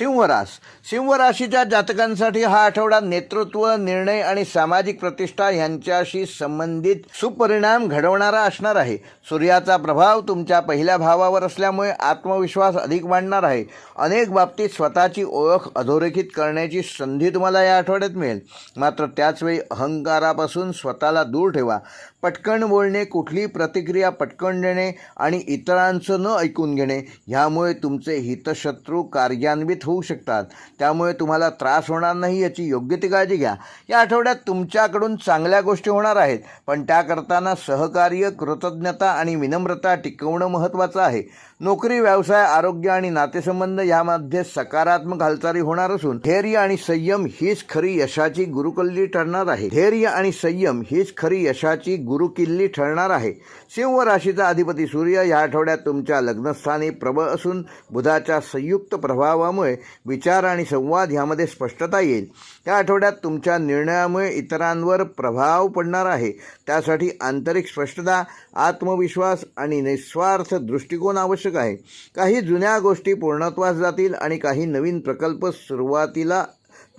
सिंहरास सिंहराशीच्या जातकांसाठी हा आठवडा नेतृत्व निर्णय आणि सामाजिक प्रतिष्ठा यांच्याशी संबंधित सुपरिणाम घडवणारा असणार आहे. सूर्याचा प्रभाव तुमच्या पहिल्या भावावर असल्यामुळे आत्मविश्वास अधिक वाढणार आहे. अनेक बाबतीत स्वतःची ओळख अधोरेखित करण्याची संधी तुम्हाला या आठवड्यात मिळेल. मात्र त्याचवेळी अहंकारापासून स्वतःला दूर ठेवा. पटकन बोलणे कुठली प्रतिक्रिया पटकन देणे आणि इतरांचं न ऐकून घेणे ह्यामुळे तुमचे हितशत्रू कार्यान्वित होऊ शकतात. त्यामुळे तुम्हाला त्रास होणार नाही याची योग्य ती काळजी घ्या. या आठवड्यात तुमच्याकडून चांगल्या गोष्टी होणार आहेत पण त्या करताना सहकार्य कृतज्ञता आणि विनम्रता टिकवणं महत्त्वाचं आहे. नोकरी व्यवसाय आरोग्य आणि नातेसंबंध यामध्ये सकारात्मक हालचाली होणार असून धैर्य आणि संयम हीच खरी यशाची गुरुकल्ली ठरणार आहे. धैर्य आणि संयम हीच खरी यशाची गुरुकिल्ली ठरणार आहे. सिंह राशीचा अधिपती सूर्य या आठवड्यात तुमच्या लग्नस्थानी प्रबळ असून बुधाच्या संयुक्त प्रभावामुळे विचार आणि संवाद ह्यामध्ये स्पष्टता येईल. या आठवड्यात तुमच्या निर्णयामुळे इतरांवर प्रभाव पडणार आहे. त्यासाठी आंतरिक स्पष्टता आत्मविश्वास आणि निस्वार्थ दृष्टिकोन आवश्यक आहे. काही जुन्या गोष्टी पूर्णत्वास जातील आणि काही नवीन प्रकल्प सुरुवातीला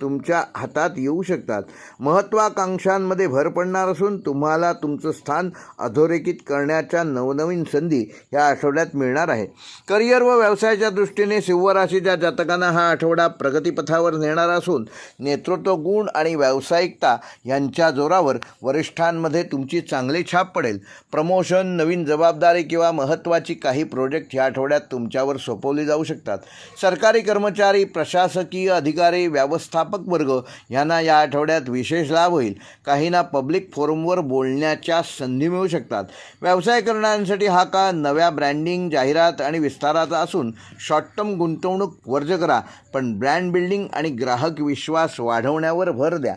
तुमच्या हातात येऊ शकतात. महत्त्वाकांक्षांमध्ये भर पडणार असून तुम्हाला तुमचं स्थान अधोरेखित करण्याच्या नवनवीन संधी ह्या आठवड्यात मिळणार आहे. करिअर व व्यवसायाच्या दृष्टीने सिंहराशीच्या जातकांना हा आठवडा प्रगतीपथावर नेणारा असून नेतृत्व गुण आणि व्यावसायिकता यांच्या जोरावर वरिष्ठांमध्ये तुमची चांगली छाप पडेल. प्रमोशन नवीन जबाबदारी किंवा महत्त्वाची काही प्रोजेक्ट ह्या आठवड्यात तुमच्यावर सोपवली जाऊ शकतात. सरकारी कर्मचारी प्रशासकीय अधिकारी व्यवस्थापक वर्ग यांना या आठवड्यात विशेष लाभ होईल. काहींना पब्लिक फोरमवर बोलण्याच्या संधी मिळू शकतात. व्यवसाय करणाऱ्यांसाठी हा काळ नव्या ब्रँडिंग जाहिरात आणि विस्ताराचा असून शॉर्ट टर्म गुंतवणूक वर्ज करा पण ब्रँड बिल्डिंग आणि ग्राहक विश्वास वाढवण्यावर भर द्या.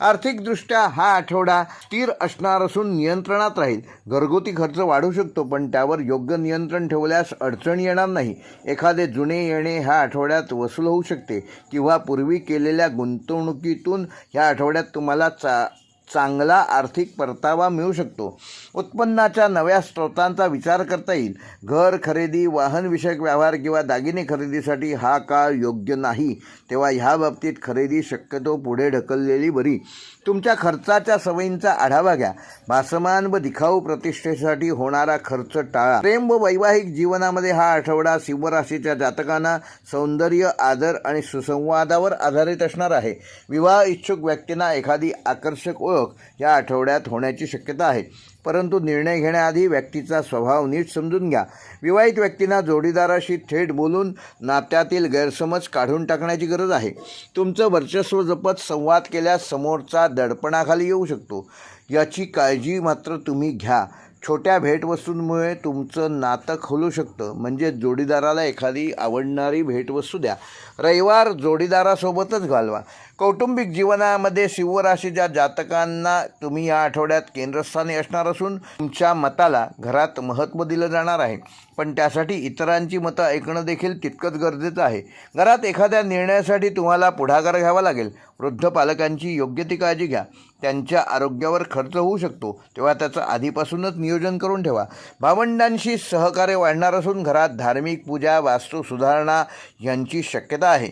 आर्थिकदृष्ट्या हा आठवडा स्थिर असणार असून नियंत्रणात राहील. घरगुती खर्च वाढू शकतो पण त्यावर योग्य नियंत्रण ठेवल्यास अडचण येणार नाही. एखादे जुने येणे ह्या आठवड्यात वसूल होऊ शकते. किंवा पूर्वी केलेल्या गुंतवणुकीतून ह्या आठवड्यात तुम्हाला चा चांगला आर्थिक परतावा मिळू शकतो. उत्पन्नाच्या नव्या स्रोतांचा विचार करता येईल. घर खरेदी वाहनविषयक व्यवहार किंवा दागिने खरेदीसाठी हा काळ योग्य नाही. तेव्हा ह्या बाबतीत खरेदी शक्यतो पुढे ढकललेली बरी. तुमच्या खर्चाच्या सवयींचा आढावा घ्या. भासमान व दिखाऊ प्रतिष्ठेसाठी होणारा खर्च टाळा. प्रेम व वैवाहिक जीवनामध्ये हा आठवडा सिंहराशीच्या जातकांना सौंदर्य आदर आणि सुसंवादावर आधारित असणार आहे. विवाह इच्छुक व्यक्तींना एखादी आकर्षक ओळख या आठवड्यात होण्याची शक्यता आहे. परंतु निर्णय घेण्याआधी व्यक्तीचा स्वभाव नीट समजून घ्या. विवाहित व्यक्तींना जोडीदाराशी थेट बोलून नात्यातील गैरसमज काढून टाकण्याची गरज आहे. तुमचं वर्चस्व जपत संवाद केल्यास समोरचा दडपणाखाली येऊ शकतो. याची काळजी मात्र तुम्ही घ्या. छोट्या भेटवस्तूंमुळे तुमचं नातं खोलू शकतं. म्हणजे जोडीदाराला एखादी आवडणारी भेटवस्तू द्या. रविवार जोडीदारासोबतच घालवा. कौटुंबिक जीवनामध्ये शिवराशीच्या जातकांना तुम्ही या आठवड्यात केंद्रस्थानी असणार असून तुमच्या मताला घरात महत्त्व दिलं जाणार आहे. पण त्यासाठी इतरांची मतं ऐकणं देखील तितकंच गरजेचं आहे. घरात एखाद्या निर्णयासाठी तुम्हाला पुढाकार घ्यावा लागेल. वृद्ध पालकांची योग्य ती काळजी घ्या. त्यांच्या आरोग्यावर खर्च होऊ शकतो तेव्हा त्याचं आधीपासूनच नियोजन करून ठेवा. भावंडांशी सहकार्य वाढणार असून घरात धार्मिक पूजा वास्तू सुधारणा यांची शक्यता आहे.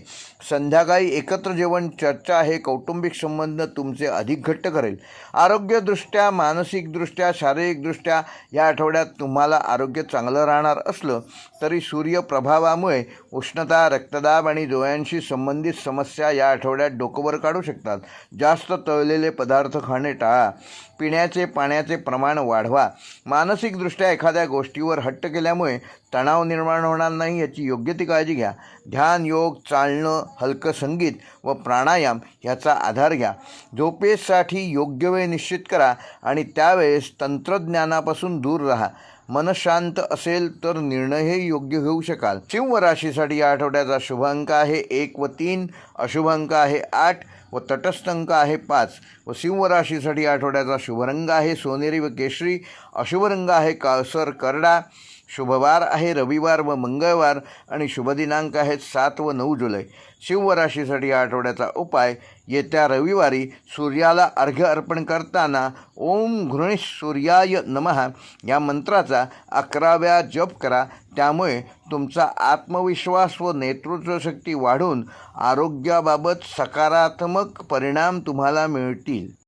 संध्याकाळी एकत्र जेवण चर्चा हे कौटुंबिक संबंध तुमचे अधिक घट्ट करेल. आरोग्यदृष्ट्या मानसिकदृष्ट्या शारीरिकदृष्ट्या या आठवड्यात तुम्हाला आरोग्य चांगलं राहणार असलं तरी सूर्यप्रभावामुळे उष्णता रक्तदाब आणि डोळ्यांशी संबंधित समस्या या आठवड्यात डोकंवर काढू शकतात. जास्त तळलेले पदार्थ खाणे टाळा पिण्याचे पाण्याचे प्रमाण वाढवा. मानसिकदृष्ट्या एखाद्या गोष्टीवर हट्ट केल्यामुळे तणाव निर्माण होणार नाही याची योग्य ती काळजी घ्या. ध्यान योग चालणं हलकं संगीत व प्राणायाम ह्याचा आधार घ्या. झोपेसाठी योग्य वेळ निश्चित करा आणि त्यावेळेस तंत्रज्ञानापासून दूर राहा. मन शांत असेल तर निर्णयही योग्य घेऊ शकाल. सिंह राशीसाठी या आठवड्याचा शुभ अंक आहे एक व तीन अशुभ अंक आहे आठ व तटस्थ अंक आहे पाच. व सिंह राशीसाठी या आठवड्याचा शुभ रंग आहे सोनेरी व केशरी अशुभ रंग आहे काळसर करडा शुभवार आहे रविवार व मंगळवार आणि शुभदिनांक आहेत सात व नऊ जुलै. शिवराशीसाठी राशीसाठी या आठवड्याचा उपाय येत्या रविवारी सूर्याला अर्घ्य अर्पण करताना ओम घृणेश सूर्याय नमः या मंत्राचा अकराव्या जप करा. त्यामुळे तुमचा आत्मविश्वास व नेतृत्वशक्ती वाढून आरोग्याबाबत सकारात्मक परिणाम तुम्हाला मिळतील.